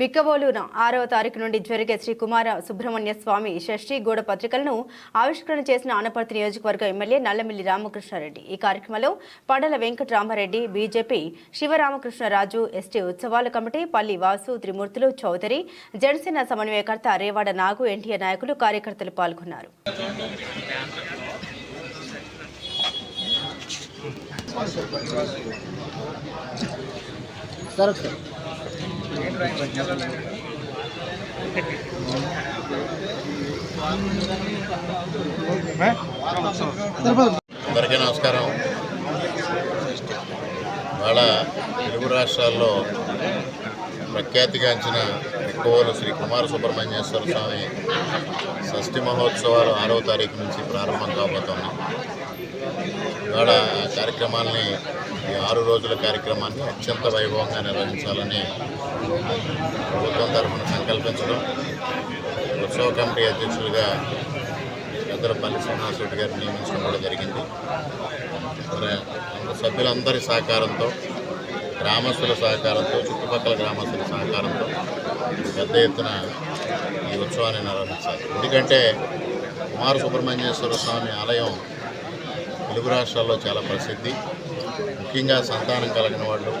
బిక్కవోలున ఆరవ తారీఖు నుండి జరిగే శ్రీ కుమార సుబ్రహ్మణ్య స్వామి షష్ఠీ గూడ పత్రికలను ఆవిష్కరణ చేసిన ఆనపర్తి నియోజకవర్గ ఎమ్మెల్యే నల్లమిల్లి రామకృష్ణారెడ్డి. ఈ కార్యక్రమంలో పడల వెంకటరామారెడ్డి బీజేపీ శివరామకృష్ణరాజు ఎస్టీ ఉత్సవాల కమిటీ పల్లి వాసు త్రిమూర్తులు చౌదరి జనసేన సమన్వయకర్త రేవాడ నాగు ఎన్టీఆర్ నాయకులు కార్యకర్తలు పాల్గొన్నారు. సరే. అందరికీ నమస్కారం. ఇవాళ తెలుగు రాష్ట్రాల్లో ప్రఖ్యాతిగాంచిన ఎక్కువలు శ్రీ కుమార సుబ్రహ్మణ్యేశ్వర స్వామి షష్ఠి మహోత్సవాలు ఆరవ తారీఖు నుంచి ప్రారంభం కాబోతున్నాం ఇవాళ కార్యక్రమాల్ని ఈ ఆరు రోజుల కార్యక్రమాన్ని అత్యంత వైభవంగా నిర్వహించాలని ప్రభుత్వం తరఫున సంకల్పించడం. ఉత్సవ కమిటీ అధ్యక్షులుగా పెద్దలపల్లి శ్రీనివాసరెడ్డి గారు నియమించడం కూడా జరిగింది. సభ్యులందరి సహకారంతో గ్రామస్తుల సహకారంతో చుట్టుపక్కల గ్రామస్తుల సహకారంతో పెద్ద ఎత్తున ఈ ఉత్సవాన్ని నిర్వహించాలి. ఎందుకంటే కుమార సుబ్రహ్మణ్యేశ్వర స్వామి ఆలయం తెలుగు రాష్ట్రాల్లో చాలా ప్రసిద్ధి. ముఖ్యంగా సంతానం కలిగిన వాళ్ళు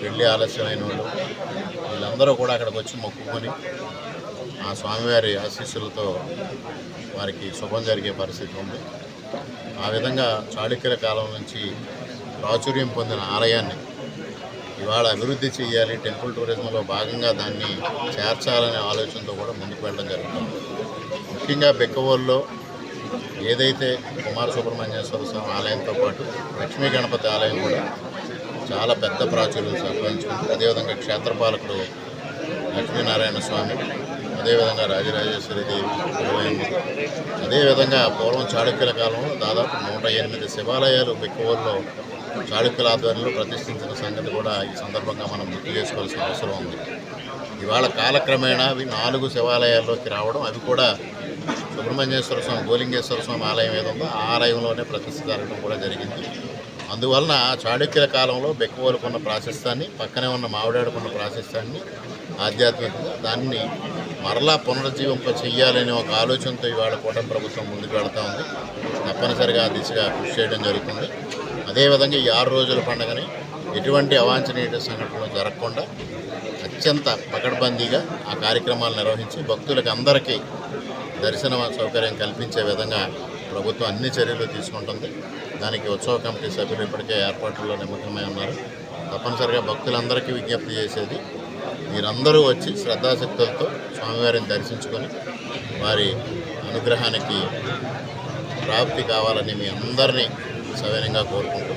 పెళ్ళి ఆలస్యమైన వాళ్ళు వీళ్ళందరూ కూడా అక్కడికి వచ్చి మొక్కుకొని ఆ స్వామివారి ఆశీస్సులతో వారికి శుభం జరిగే పరిస్థితి ఉంది. ఆ విధంగా చాళుక్యుల కాలం నుంచి ప్రాచుర్యం పొందిన ఆలయాన్ని ఇవాళ అభివృద్ధి చేయాలి టెంపుల్ టూరిజంలో భాగంగా దాన్ని చేర్చాలనే ఆలోచనతో కూడా ముందుకు వెళ్ళడం జరుగుతుంది. ముఖ్యంగా బెక్కవోల్లో ఏదైతే కుమార సుబ్రహ్మణ్యేశ్వర స్వామి ఆలయంతో పాటు లక్ష్మీ గణపతి ఆలయం కూడా చాలా పెద్ద ప్రాచుర్యం సంపాదించుకుంది. అదేవిధంగా క్షేత్రపాలకుడు లక్ష్మీనారాయణ స్వామి అదేవిధంగా రాజరాజేశ్వరి దేవి అదేవిధంగా పూర్వం చాళుక్యుల కాలంలో దాదాపు నూట ఎనిమిది శివాలయాలు బెక్కువల్లో చాళుక్యుల ఆధ్వర్యంలో ప్రతిష్ఠించిన సంగతి కూడా ఈ సందర్భంగా మనం గుర్తు చేసుకోవాల్సిన అవసరం ఉంది. ఇవాళ కాలక్రమేణా అవి నాలుగు శివాలయాల్లోకి రావడం అవి కూడా సుబ్రహ్మణ్యేశ్వర స్వామి గోలింగేశ్వర స్వామి ఆలయం ఏదో ఉందో ఆ ఆలయంలోనే ప్రతిష్ఠ జరగడం కూడా జరిగింది. అందువలన చాళుక్యుల కాలంలో బెక్కువలుకున్న ప్రాశస్త్యాన్ని పక్కనే ఉన్న మావిడాడుకున్న ప్రాశస్త్యాన్ని ఆధ్యాత్మికంగా దాన్ని మరలా పునరుజ్జీవింప చెయ్యాలనే ఒక ఆలోచనతో ఇవాళ కూటమి ప్రభుత్వం ముందుకు వెళ్తా ఉంది. తప్పనిసరిగా ఆ దిశగా కృషి చేయడం జరుగుతుంది. అదేవిధంగా ఈ ఆరు రోజుల పండుగని ఎటువంటి అవాంఛనీయ సంఘటనలు జరగకుండా అత్యంత పకడ్బందీగా ఆ కార్యక్రమాలు నిర్వహించి భక్తులకు అందరికీ దర్శన సౌకర్యం కల్పించే విధంగా ప్రభుత్వం అన్ని చర్యలు తీసుకుంటుంది. దానికి ఉత్సవ కమిటీ సభ్యులు ఇప్పటికే ఏర్పాట్లలో నిమగ్నమై ఉన్నారు. తప్పనిసరిగా భక్తులందరికీ విజ్ఞప్తి చేసేది మీరందరూ వచ్చి శ్రద్ధాశక్తులతో స్వామివారిని దర్శించుకొని వారి అనుగ్రహానికి ప్రాప్తి కావాలని మీ అందరినీ సవినంగా కోరుకుంటూ